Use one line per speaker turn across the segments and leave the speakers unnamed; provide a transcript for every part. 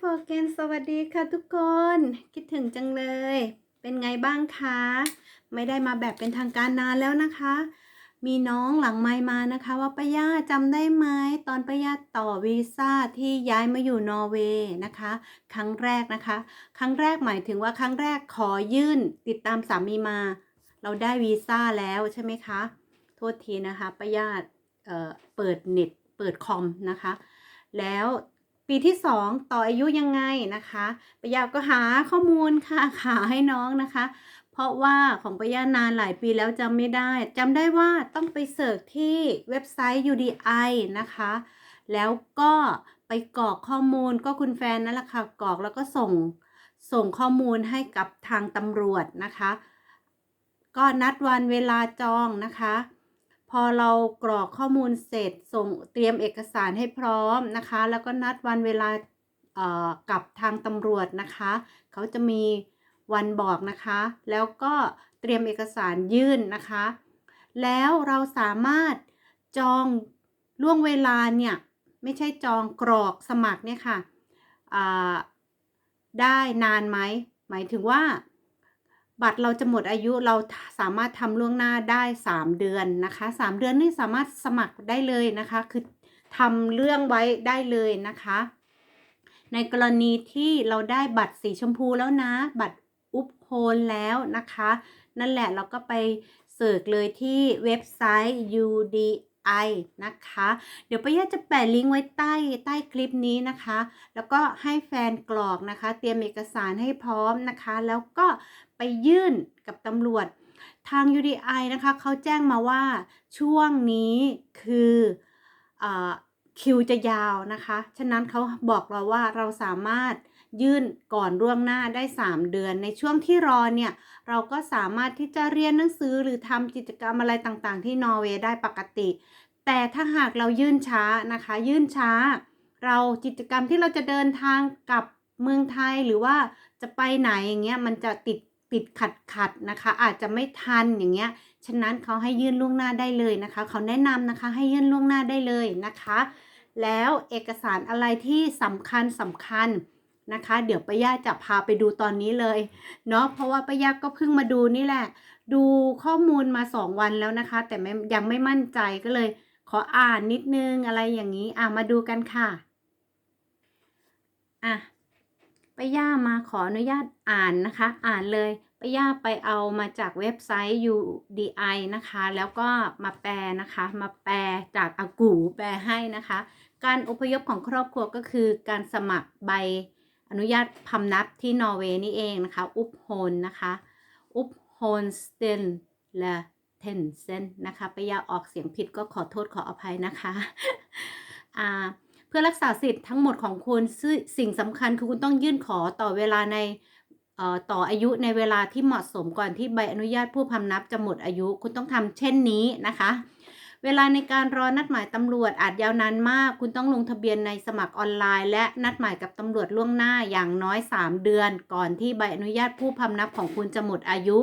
โฟเกนสวัสดีค่ะทุกคน คิดถึงจังเลย เป็นไงบ้างคะ ไม่ได้มาแบบเป็นทางการนานแล้วนะคะ มีน้องหลังไมมานะคะ ว่าป้าย่าจำได้ไหมตอนป้าย่าต่อวีซ่าที่ย้ายมาอยู่นอร์เวย์นะคะ ครั้งแรกนะคะ ครั้งแรกหมายถึงว่าครั้งแรกขอยื่นติดตามสามีมา เราได้วีซ่าแล้วใช่ไหมคะ โทษทีนะคะป้าย่าเเปิดเน็ตเปิดคอมนะคะ แล้ว ปีที่สองต่ออายุยังไงนะคะปายาก็หาข้อมูลค่ะหาให้น้องนะคะ เพราะว่าของปายานานหลายปีแล้วจำไม่ได้จำได้ว่าต้องไปเสิร์ชที่เว็บไซต์ UDI นะคะ แล้วก็ไปกรอกข้อมูลก็คุณแฟนนั่นแหละค่ะกรอกแล้วก็ส่งส่งข้อมูลให้กับทางตำรวจนะคะ ก็นัดวันเวลาจองนะคะ พอเรากรอกข้อมูลเสร็จส่งเตรียมเอกสารให้พร้อมนะคะ แล้วก็นัดวันเวลากับทางตำรวจนะคะ เขาจะมีวันบอกนะคะ แล้วก็เตรียมเอกสารยื่นนะคะ แล้วเราสามารถจองล่วงเวลาเนี่ย ไม่ใช่จองกรอกสมัครเนี่ยค่ะอ่าได้นานไหม หมายถึงว่า บัตรเราจะหมดอายุเราสามารถทำล่วงหน้าได้ 3 เดือนนะคะ 3 เดือนนี่สามารถสมัครได้เลยนะคะ คือทำเรื่องไว้ได้เลยนะคะ ในกรณีที่เราได้บัตรสีชมพูแล้วนะ บัตรอุปโฮนแล้วนะคะ นั่นแหละเราก็ไปเสิร์ชเลยที่เว็บไซต์ UDI นะคะ เดี๋ยวป้ายาจะแปะลิงก์ไว้ใต้ใต้คลิปนี้นะคะ แล้วก็ให้แฟนกรอกนะคะ เตรียมเอกสารให้พร้อมนะคะ แล้วก็ ไปยื่นกับตำรวจ ทาง UDI นะคะเขาแจ้งมาว่าช่วงนี้คืออคิวจะยาวนะคะ ฉะนั้นเขาบอกเราว่าเราสามารถยื่นก่อนล่วงหน้าได้ 3 เดือน ในช่วงที่รอเนี่ย เราก็สามารถที่จะเรียนหนังสือหรือทำกิจกรรมอะไรต่างๆ ที่นอร์เวย์ได้ปกติ แต่ถ้าหากเรายื่นช้านะคะ ยื่นช้า เรากิจกรรมที่เราจะเดินทางกลับเมืองไทยหรือว่าจะไปไหนอย่างเงี้ยมันจะติด ติดขัดขัดๆนะคะ อาจจะไม่ทันอย่างเงี้ย ฉะนั้นเขาให้ยื่นล่วงหน้าได้เลยนะคะ เขาแนะนำนะคะให้ยื่นล่วงหน้าได้เลยนะคะ แล้วเอกสารอะไรที่สำคัญสำคัญนะคะ เดี๋ยวป้าย่าจะพาไปดูตอนนี้เลยเนาะเพราะว่าป้าย่าก็เพิ่งมาดูนี่แหละ ดูข้อมูลมาสองวันแล้วนะคะ แต่ยังไม่มั่นใจก็เลย ขออ่านนิดนึงอะไรอย่างนี้อะมาดูกันค่ะอะ ป้าย่ามาขออนุญาตอ่านนะคะ อ่านเลยป้าย่าไปเอามาจากเว็บไซต์ UDI นะคะ แล้วก็มาแปลนะคะ มาแปลจากอากูแปลให้นะคะ การอพยพของครอบครัวก็คือการสมัครใบอนุญาตพำนับที่นอร์เวย์นี่เองนะคะ อุปโฮนนะคะอุปโฮนสเตนและเทนเซนนะคะไปยาออกเสียงผิดก็ขอโทษขออภัยนะคะ อ่า พื่อรักษาสิทธิ์ทั้งหมดของคุณซึ่งสิ่งสำคัญคือคุณต้องยื่นขอต่อเวลาในต่ออายุในเวลาที่เหมาะสมก่อนที่ใบอนุญาตผู้พำนับจะหมดอายุ คุณต้องทำเช่นนี้นะคะ เวลาในการรอนัดหมายตำรวจอาจยาวนานมาก คุณต้องลงทะเบียนในสมัครออนไลน์ และนัดหมายกับตำรวจล่วงหน้าอย่างน้อย 3 เดือน ก่อนที่ใบอนุญาตผู้พำนับของคุณจะหมดอายุ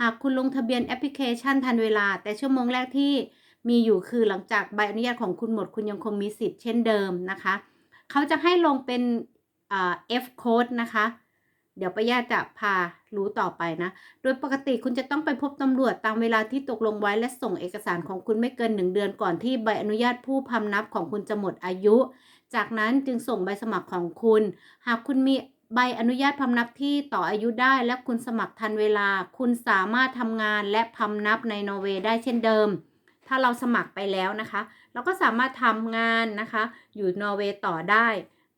หากคุณลงทะเบียนแอปพลิเคชันทันเวลา แต่ชั่วโมงแรกที่ มีอยู่คือหลังจากใบอนุญาตของคุณหมด คุณยังคงมีสิทธิ์เช่นเดิมนะคะ เขาจะให้ลงเป็นอ่า F code นะคะ เดี๋ยวป้าย่าจะพารู้ต่อไปนะ โดยปกติคุณจะต้องไปพบตำรวจตามเวลาที่ตกลงไว้และส่งเอกสารของคุณไม่เกิน1เดือนก่อนที่ใบอนุญาตผู้พำนับของคุณจะหมดอายุ จากนั้นจึงส่งใบสมัครของคุณ หากคุณมีใบอนุญาตพำนับที่ต่ออายุได้และคุณสมัครทันเวลา คุณสามารถทำงานและพำนับในนอร์เวย์ได้เช่นเดิม ถ้าเราสมัครไปแล้วนะคะ เราก็สามารถทำงานนะคะ อยู่นอร์เวย์ต่อได้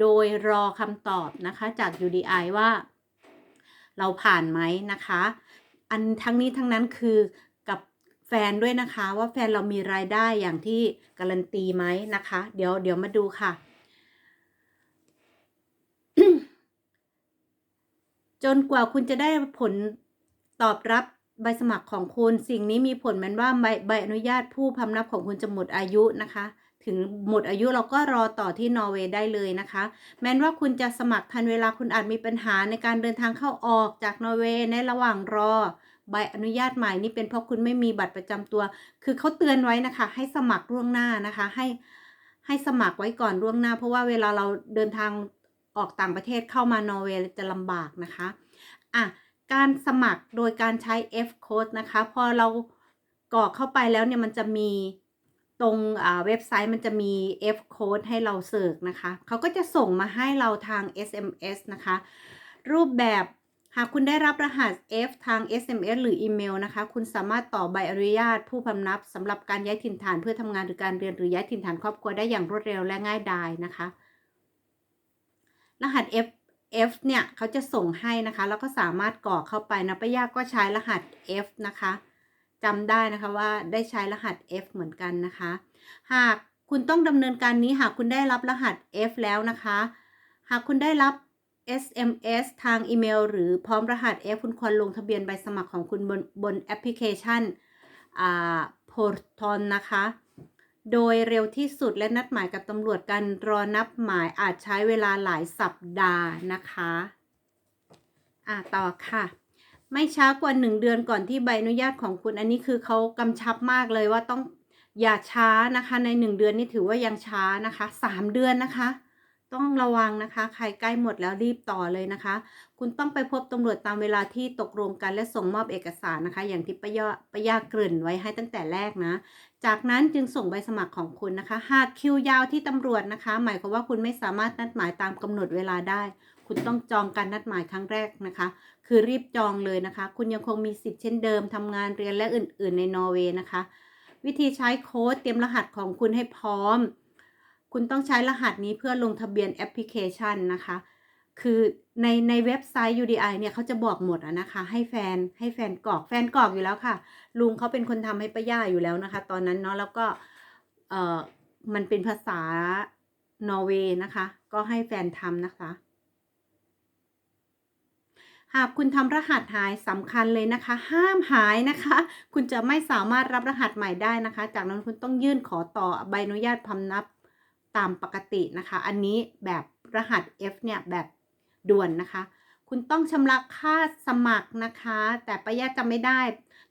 โดยรอคำตอบนะคะจาก UDI ว่า เราผ่านไหมนะคะ อันทั้งนี้ทั้งนั้นคือกับแฟนด้วยนะคะว่าแฟนเรามีรายได้อย่างที่การันตีไหมนะคะ เดี๋ยวเดี๋ยวมาดูค่ะจนกว่าคุณจะได้ผลตอบรับ ใบสมัครของคุณ สิ่งนี้มีผลเหมือนว่าใบใบอนุญาตผู้พำนับของคุณจะหมดอายุนะคะ ถึงหมดอายุเราก็รอต่อที่นอร์เวย์ได้เลยนะคะ แม้ว่าคุณจะสมัครทันเวลาคุณอาจมีปัญหาในการเดินทางเข้าออกจากนอร์เวย์ในระหว่างรอใบอนุญาตใหม่นี่เป็นเพราะคุณไม่มีบัตรประจำตัว คือเขาเตือนไว้นะคะ ให้สมัครล่วงหน้านะคะ ให้ให้สมัครไว้ก่อนล่วงหน้า เพราะว่าเวลาเราเดินทางออกต่างประเทศเข้ามานอร์เวย์จะลำบากนะคะอะ การสมัครโดยการใช้ F code นะคะ พอเรากรอกเข้าไปแล้วเนี่ยมันจะมีตรงเว็บไซต์มันจะมี F code ให้เราเสิร์ชนะคะ เขาก็จะส่งมาให้เราทาง SMS นะคะ รูปแบบหากคุณได้รับรหัส F ทาง SMS หรืออีเมลนะคะ คุณสามารถต่อใบอนุญาตผู้พำนับสำหรับการย้ายถิ่นฐานเพื่อทำงานหรือการเรียนหรือย้ายถิ่นฐานครอบครัวได้อย่างรวดเร็วและง่ายดายนะคะ รหัส F F เนี่ยเขาจะส่งให้นะคะ แล้วก็สามารถกรอกเข้าไปนะป้ายาก็ใช้รหัส F นะคะจำได้นะคะว่าได้ใช้รหัส F เหมือนกันนะคะ หากคุณต้องดำเนินการนี้หากคุณได้รับรหัส F แล้วนะคะ หากคุณได้รับ SMS ทางอีเมล หรือพร้อมรหัส F คุณควรลงทะเบียนใบสมัครของคุณบนบนแอปพลิเคชันอ่าโพร์ทอนนะคะ โดยเร็วที่สุดและนัดหมายกับตำรวจกันรอนับหมายอาจใช้เวลาหลายสัปดาห์นะคะอะต่อค่ะ ไม่ช้ากว่าหนึ่งเดือนก่อนที่ใบอนุญาตของคุณ อันนี้คือเขากำชับมากเลยว่าต้องอย่าช้านะคะ ในหนึ่งเดือนนี่ถือว่ายังช้านะคะสามเดือนนะคะ ต้องระวังนะคะ ใครใกล้หมดแล้วรีบต่อเลยนะคะ คุณต้องไปพบตำรวจตามเวลาที่ตกลงกันและส่งมอบเอกสารนะคะ อย่างที่ป้ายาป้ายาเกริ่นไว้ให้ตั้งแต่แรกนะ จากนั้นจึงส่งใบสมัครของคุณนะคะ หากคิวยาวที่ตำรวจนะคะ หมายความว่าคุณไม่สามารถนัดหมายตามกำหนดเวลาได้ คุณต้องจองการนัดหมายครั้งแรกนะคะ คือรีบจองเลยนะคะ คุณยังคงมีสิทธิ์เช่นเดิมทำงานเรียนและอื่น ๆ ในนอร์เวย์นะคะ วิธีใช้โค้ดเตรียมรหัสของคุณให้พร้อม คุณต้องใช้รหัสนี้เพื่อลงทะเบียนแอปพลิเคชันนะคะ คือในในเว็บไซต์ UDI เนี่ยเขาจะบอกหมดอะนะคะ ให้แฟนให้แฟนกรอกแฟนกรอกอยู่แล้วค่ะ ลุงเขาเป็นคนทำให้ป้าย่าอยู่แล้วนะคะ ตอนนั้นเนาะแล้วก็เออมันเป็นภาษานอร์เวย์นะคะ ก็ให้แฟนทำนะคะหากคุณทำรหัสหายสำคัญเลยนะคะ ห้ามหายนะคะ คุณจะไม่สามารถรับรหัสใหม่ได้นะคะ จากนั้นคุณต้องยื่นขอต่อใบอนุญาตพำนับ ตามปกตินะคะ อันนี้แบบรหัส F เนี่ยแบบด่วนนะคะ คุณต้องชำระค่าสมัครนะคะ แต่ป้ายาจำไม่ได้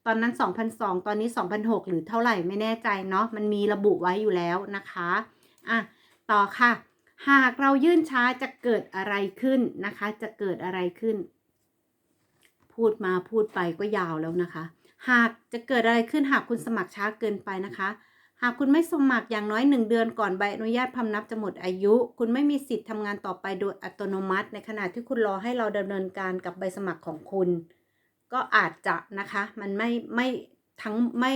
ตอนนั้น 2,002 ตอนนี้ 2,006 หรือเท่าไหร่ไม่แน่ใจเนาะ มันมีระบุไว้อยู่แล้วนะคะ อะ ต่อค่ะ หากเรายื่นช้าจะเกิดอะไรขึ้นนะคะ จะเกิดอะไรขึ้น พูดมาพูดไปก็ยาวแล้วนะคะ หากจะเกิดอะไรขึ้นหากคุณสมัครช้าเกินไปนะคะ หากคุณไม่สมัครอย่างน้อย 1 เดือนก่อนใบอนุญาตพำนับจะหมดอายุ คุณไม่มีสิทธิ์ทำงานต่อไปโดยอัตโนมัติ ในขณะที่คุณรอให้เราดำเนินการกับใบสมัครของคุณ ก็อาจจะนะคะ มันไม่ไม่ทั้งไม่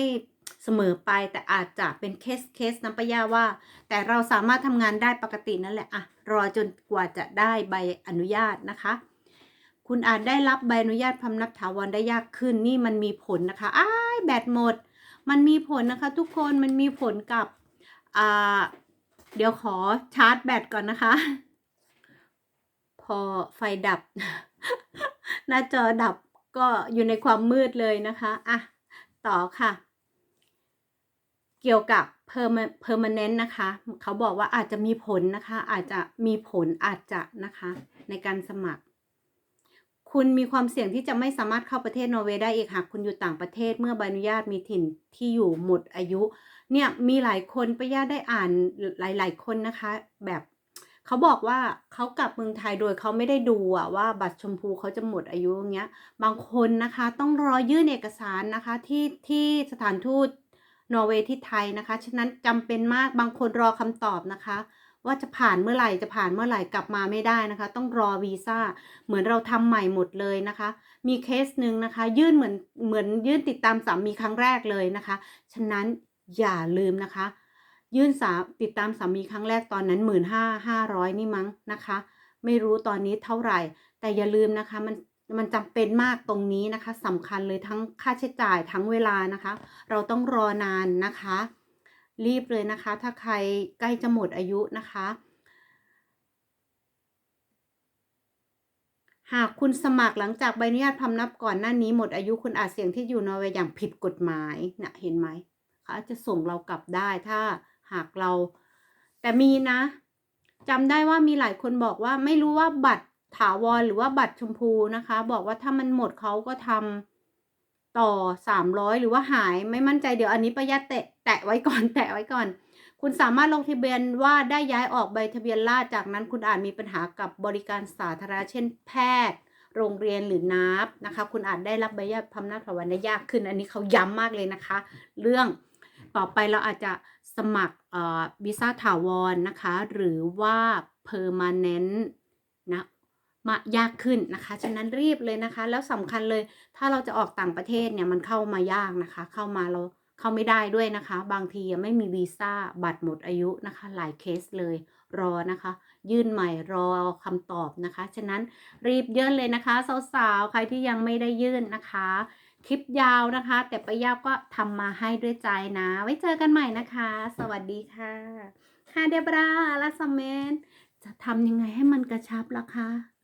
เสมอไปแต่อาจจะเป็นเคสเคสน้ำปะยาว่า แต่เราสามารถทำงานได้ปกตินั่นแหละอะรอจนกว่าจะได้ใบอนุญาตนะคะ คุณอาจได้รับใบอนุญาตพำนับถาวรได้ยากขึ้นนี่มันมีผลนะคะอ้ายแบตหมด มันมีผลนะคะทุกคนมันมีผลกับอ่าเดี๋ยวขอชาร์จแบตก่อนนะคะ พอไฟดับ หน้าจอดับก็อยู่ในความมืดเลยนะคะอะต่อค่ะ เกี่ยวกับ perma- permanent นะคะ เขาบอกว่าอาจจะมีผลนะคะ อาจจะมีผลอาจจะนะคะ ในการสมัคร คุณมีความเสี่ยงที่จะไม่สามารถเข้าประเทศนอร์เวย์ได้อีกหากคุณอยู่ต่างประเทศเมื่อใบอนุญาตมีถิ่นที่อยู่หมดอายุ เนี่ยมีหลายคนป้าย่าได้อ่านหลาย ๆ คนนะคะ แบบเขาบอกว่าเขากลับเมืองไทยโดยเขาไม่ได้ดูอะว่าบัตรชมพูเขาจะหมดอายุอย่างเงี้ย บางคนนะคะต้องรอยื่นเอกสารนะคะที่ที่สถานทูตนอร์เวย์ที่ไทยนะคะ ฉะนั้นจำเป็นมากบางคนรอคำตอบนะคะ ว่าจะผ่านเมื่อไหร่จะผ่านเมื่อไหร่กลับมาไม่ได้นะคะ ต้องรอวีซ่าเหมือนเราทำใหม่หมดเลยนะคะ มีเคสหนึ่งนะคะ ยื่นเหมือนเหมือนยื่นติดตามสามีครั้งแรกเลยนะคะ ฉะนั้นอย่าลืมนะคะ ยื่นสาติดตามสามีครั้งแรกตอนนั้นหมื่นห้าห้าร้อยนี่มั้งนะคะ ไม่รู้ตอนนี้เท่าไหร่ แต่อย่าลืมนะคะมันมันจำเป็นมากตรงนี้นะคะสำคัญเลยทั้งค่าใช้จ่ายทั้งเวลานะคะ เราต้องรอนานนะคะ รีบเลยนะคะ ถ้าใครใกล้จะหมดอายุนะคะ หากคุณสมัครหลังจากใบอนุญาตพำนับก่อนหน้านี้หมดอายุคุณอาจเสี่ยงที่อยู่นอร์เวย์อย่างผิดกฎหมายนะเห็นไหมเขาอาจจะส่งเรากลับได้ถ้าหากเรา แต่มีนะจำได้ว่ามีหลายคนบอกว่าไม่รู้ว่าบัตรถาวรหรือว่าบัตรชมพูนะคะ บอกว่าถ้ามันหมดเขาก็ทำต่อสามร้อยหรือว่าหายไม่มั่นใจเดี๋ยวอันนี้ประยัดแตะ แตะไว้ก่อนแตะไว้ก่อน คุณสามารถลงทะเบียนว่าได้ย้ายออกใบทะเบียนราษจากนั้นคุณอาจมีปัญหากับบริการสาธารณะเช่น แพทย์ โรงเรียนหรือนับนะคะ คุณอาจได้รับใบยาพำนักถาวรได้ยากขึ้น อันนี้เขาย้ำมากเลยนะคะ เรื่องต่อไปเราอาจจะสมัครวีซ่าถาวรนะคะ หรือว่า permanent นะมายากขึ้นนะคะ ฉะนั้นรีบเลยนะคะ แล้วสำคัญเลย ถ้าเราจะออกต่างประเทศเนี่ยมันเข้ามายากนะคะ เข้ามาเรา เข้าไม่ได้ด้วยนะคะ บางทียังไม่มีวีซ่าบัตรหมดอายุนะคะ หลายเคสเลยรอนะคะ ยื่นใหม่รอคำตอบนะคะ ฉะนั้นรีบยื่นเลยนะคะ สาวๆ ใครที่ยังไม่ได้ยื่นนะคะ คลิปยาวนะคะ แต่ป้ายาก็ทำมาให้ด้วยใจนะ ไว้เจอกันใหม่นะคะ สวัสดีค่ะค่ะเดบราลาสเมนจะทำยังไงให้มันกระชับล่ะคะ